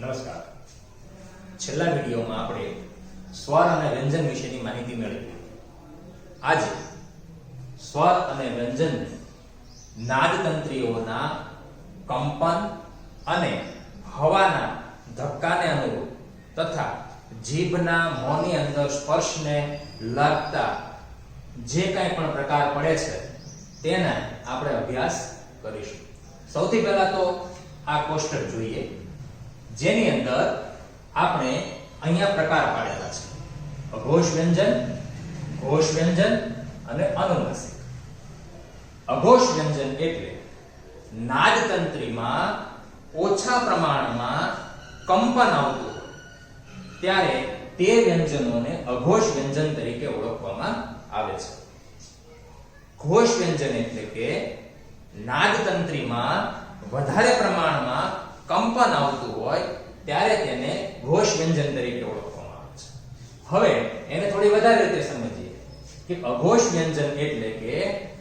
નમસ્કાર. છેલ્લા વિડીયોમાં આપણે સ્વર અને વ્યંજન વિશેની માહિતી મેળવી. આજે સ્વર અને વ્યંજન નાદતંત્રીઓના કંપન અને હવાના ધક્કાને અનુરૂપ તથા જીભના મોંની અંદર સ્પર્શને લાગતા જે કાંઈ પણ પ્રકાર પડે છે, તેના આપણે અભ્યાસ કરીશું. સૌથી પહેલા તો આ કોષ્ટક જોઈએ. જેની અંદર આપણે અહીંયા પ્રકાર પાડેલા છે. અઘોષ વ્યંજન ઘોષ વ્યંજન અને અનુનાસિક અઘોષ વ્યંજન એટલે નાદતંત્રીમાં ઓછા પ્રમાણમાં કંપન આવતું ત્યારે તે વ્યંજનોને અઘોષ વ્યંજન તરીકે ઓળખવામાં આવે છે. ઘોષ વ્યંજન એટલે કે નાદતંત્રીમાં વધારે પ્રમાણમાં કંપન આવતું હોય, ત્યારે તેને ઘોષ વ્યંજન તરીકે ઓળખવામાં આવે છે. હવે એને થોડી વધારે રીતે સમજીએ કે અઘોષ વ્યંજન એટલે કે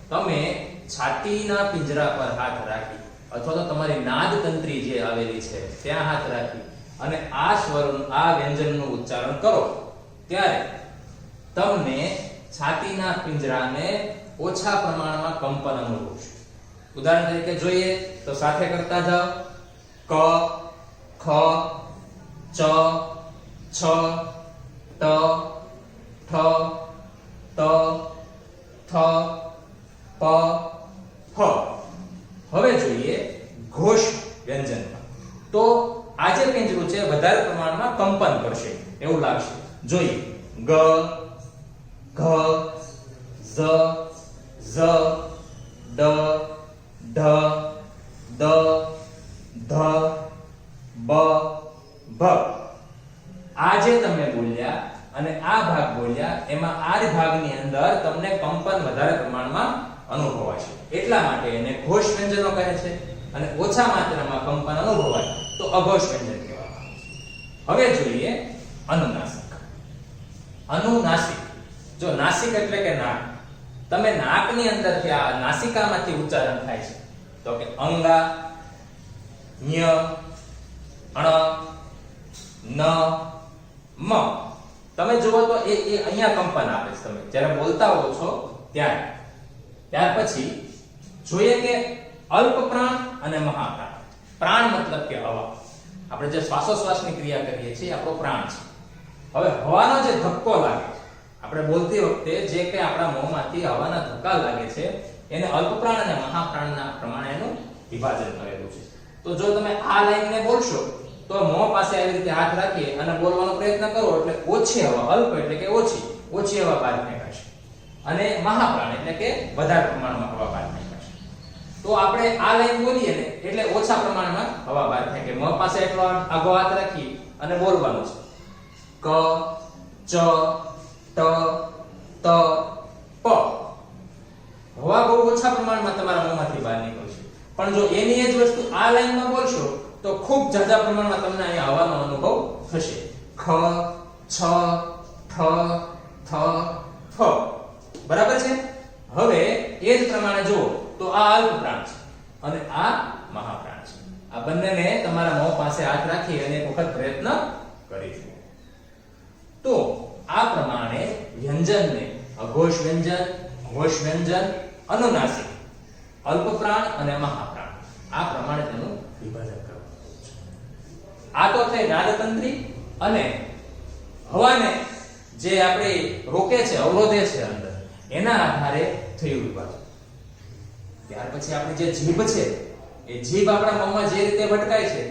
તમે છાતીના પિંજરા પર હાથ રાખી અથવા તો તમારી નાદતંત્રી જે આવેલી છે, ત્યાં હાથ રાખી અને આ સ્વર, આ વ્યંજનનું ઉચ્ચારણ કરો. ત્યારે તમને છાતીના પિંજરાને ઓછા પ્રમાણમાં કંપન અનુભવશે. ઉદાહરણ તરીકે જોઈએ તો સાથે કરતા જાઓ. ક, ખ, ચ, છ ટ ઠ, ત, થ, પ, ફ. હવે જોઈએ ઘોષ વ્યંજનમાં. તો આ જે પિંજરું છે વધારે પ્રમાણમાં કંપન કરશે. એવું લાગશે. જોઈએ. ગ, ઘ, ઝ ઝ, ડ, ઢ દ ધ બ ભ આ જે તમે બોલ્યા અને આ ભાગ બોલ્યા એમાં આ ભાગની અંદર તમને કંપન વધારે પ્રમાણમાં અનુભવાય છે. એટલા માટે એને ઘોષ વ્યંજનો કહે છે અને ઓછા માત્રામાં કંપન અનુભવાય. તો અઘોષ વ્યંજન કહેવામાં આવે છે. હવે જોઈએ અનુનાસિક. અનુનાસિક. જો નાસિક એટલે કે નાક. તમે નાકની અંદરથી આ નાસિકામાંથી ઉચ્ચારણ થાય છે. તો કે અંગા, ન્ય અણ ન મ. તમે જુઓ તો એ એ અહીંયા કંપન આપે છે તમે. જ્યારે બોલતા હો છો ત્યારે ત્યાર પછી જોઈએ કે અલ્પ પ્રાણ અને મહાપ્રાણ. પ્રાણ મતલબ કે હવા. આપણે જે શ્વાસોશ્વાસની ક્રિયા કરીએ છીએ આપણો પ્રાણ છે. હવે હવાનો જે ધક્કો લાગે છે, આપણે બોલતી વખતે જે કંઈ આપણા મોંમાંથી હવાના ધક્કા લાગે છે, એને અલ્પ પ્રાણ અને મહાપ્રાણના પ્રમાણે એનું વિભાજન કરેલું છે. તો જો તમે આ લાઈનને બોલશો તો મોં પાસે આવી રીતે હાથ રાખી અને બોલવાનો પ્રયત્ન કરો એટલે ઓછી હવા, અલ્પ એટલે કે ઓછી ઓછી હવા બહાર નીકળશે. અને મહાપ્રાણ એટલે કે વધારે પ્રમાણમાં હવા બહાર નીકળશે. તો આપણે આ લાઈન બોલીએ ને એટલે ઓછા પ્રમાણમાં હવા બહાર થાય કે મ પાસે એટલો આગો હાથ રાખી અને બોલવાનો છે. ક, ચ, ટ, ત, પ. હવા બહુ ઓછા પ્રમાણમાં તમારા મોંમાંથી બહાર નીકળશે. પણ જો એની એ જ વસ્તુ આ લાઈનમાં બોલશો તો ખૂબ ઝાઝા પ્રમાણમાં તમને અહીંયા આવવાનો અનુભવ થશે. ખ, છ ઠ થ ફ બરાબર છે? હવે એ જ પ્રમાણે જુઓ તો આ અલ્પ છે અને આ મહાપ્રાણ છે. આ બંનેને તમારા મોં પાસે હાથ રાખી અને એક વખત પ્રયત્ન કરી જુઓ તો આ પ્રમાણે વ્યંજનને અઘોષ વ્યંજન, ઘોષ વ્યંજન, અનુનાસિક અલ્પપ્રાણ અને મહાપ્રાણ. આ પ્રમાણે તેનું વિભાજન આ તો થઈ નાદતંત્રી અને હવાને જે આપણે રોકે છે, અવરોધે છે અંદર, એના આધારે થયું વિભાજન. ત્યાર પછી આપણી જે જીભ છે, એ જીભ આપણા મોંમાં જે રીતે ભટકાય છે,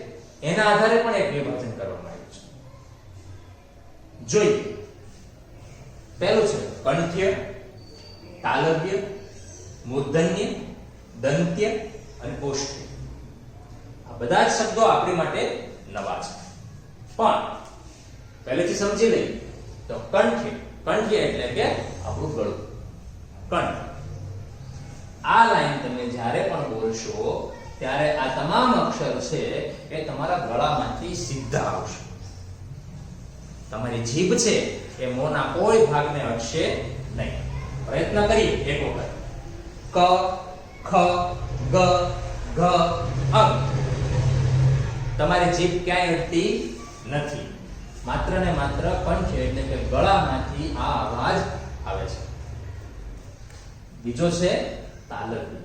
એના આધારે પણ એક વિભાજન કરવામાં આવ્યું છે. જોઈએ, પહેલું છે કંઠ્ય તાલવ્ય, મૂર્ધન્ય, દંત્ય અને ઓષ્ઠ્ય આ બધા જ શબ્દો આપણી માટે નવા છે પણ પહેલેથી સમજી લઈએ તો કંઠ્ય કંઠ્ય એટલે કે આપણું ગળું. કંઠ આ લાઈન તમે જ્યારે પણ બોલશો, ત્યારે આ તમામ અક્ષર છે એ તમારા ગળામાંથી સીધા આવશે. તમારી જીભ છે એ મોના કોઈ ભાગને અટશે નહીં. પ્રયત્ન કરીએ એક વખત. ક, ખ, ગ, ઘ અ તમારી જીભ ક્યાંય અટતી નથી. માત્ર ને માત્ર કંઠ એટલે કે ગળામાંથી આ અવાજ આવે છે. બીજો છે તાલવ્ય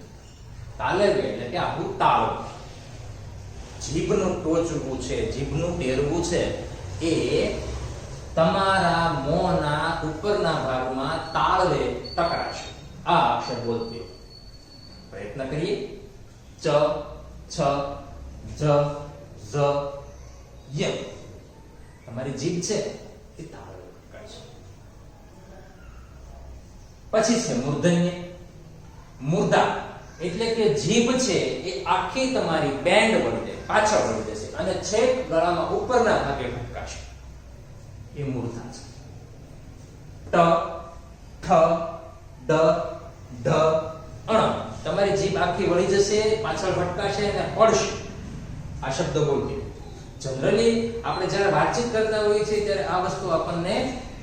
તાલવ્ય એટલે કે આપણું તાળું. જીભનું ટોચવું છે, જીભનું ટેરવું છે એ તમારા મોંના ઉપરના ભાગમાં તાળવે ટકરાશે. આ અક્ષર બોલતી. પ્રયત્ન કરીએ. ચ, છ, જ. તમારી જીભ છે એ તાળો ટકરાશે પછી છે મૂર્ધન્ય. મુર્દા એટલે કે જીભ છે એ આખી તમારી બેન્ડ વળતે, પાછળ વળી જશે અને છેક ગળામાં ઉપરના ભાગે ભટકાશે. એ મૂર્ધા છે. ટ ઠ ડ, ઢ, અણ. તમારી જીભ આખી વળી જશે, પાછળ ભટકાશે અને પડશે આ શબ્દ બોલીએ જનરલી આપણે જ્યારે વાતચીત કરતા હોઈએ છીએ ત્યારે આ વસ્તુ આપણને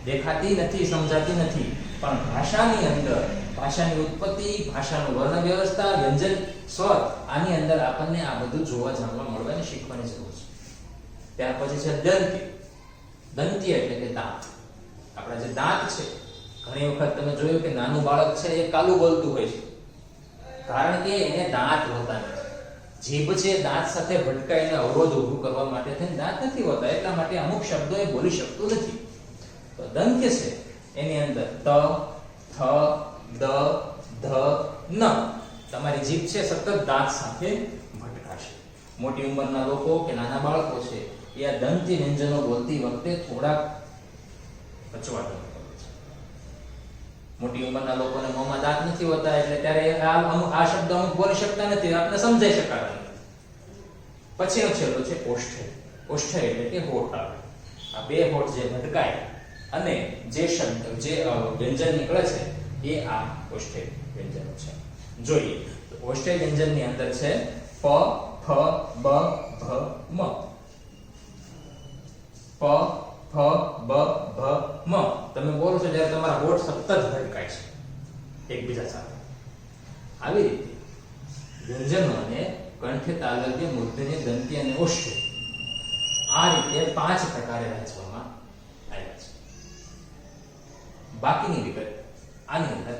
દેખાતી નથી, સમજાતી નથી. પણ ભાષાની અંદર, ભાષાની ઉત્પત્તિ, ભાષાનું વર્ણ વ્યવસ્થા વ્યંજન, સ્વર, આની અંદર આપણને આ બધું જોવા જાણવા મળવાની શીખવાની જરૂર છે. ત્યાર પછી છે દંત દંતી એટલે કે દાંત. આપણા જે દાંત છે, ઘણી વખત તમે જોયું કે નાનું બાળક છે એ કાલું બોલતું હોય છે. કારણ કે એને દાંત હોતા નથી. જીભ છે દાંત સાથે ભટકાઈને અવરોધ ઊભું કરવા માટે થઈને દાંત નથી હોતા, એટલા માટે અમુક શબ્દો એ બોલી શકતું નથી. તો દંત્ય છે, એની અંદર ત, થ, દ, ધ, ન. તમારી જીભ છે, સતત દાંત સાથે ભટકાશે. મોટી ઉંમરના લોકો કે નાના બાળકો છે, એ આ દંતી વ્યંજનો બોલતી વખતે થોડાક છે મોટી ઉંમરના લોકોને મોંમાં દાંત નથી હોતા, એટલે ત્યારે આ અમુક, આ શબ્દ અમુક બોલી શકતા નથી આપણે સમજાઈ શકાતા નથી. પછીનો છેલ્લો છે ઓષ્ઠે ઓષ્ઠે એટલે કે હોઠ આવે. આ બે હોઠ જે ભટકાય અને જે શબ્દ, જે વ્યંજન નીકળે છે, એ આ ઓષ્ઠે વ્યંજનો છે. જોઈએ ઓષ્ઠે વ્યંજન વ્યંજનની અંદર છે પ, ફ, બ ભ મ. પ ફ, બ ભ મ. તમે બોલો છો જ્યારે તમારા હોઠ સતત ભટકાય છે, એકબીજા સાથે. આવી રીતે વ્યંજનોને કંઠ તાલવ્ય મૂર્ધન્ય, દંતી અને ઓષ્ઠ આ રીતે પાંચ પ્રકારે વહેંચવામાં આવ્યા છે. બાકીની વિગત આની અંદર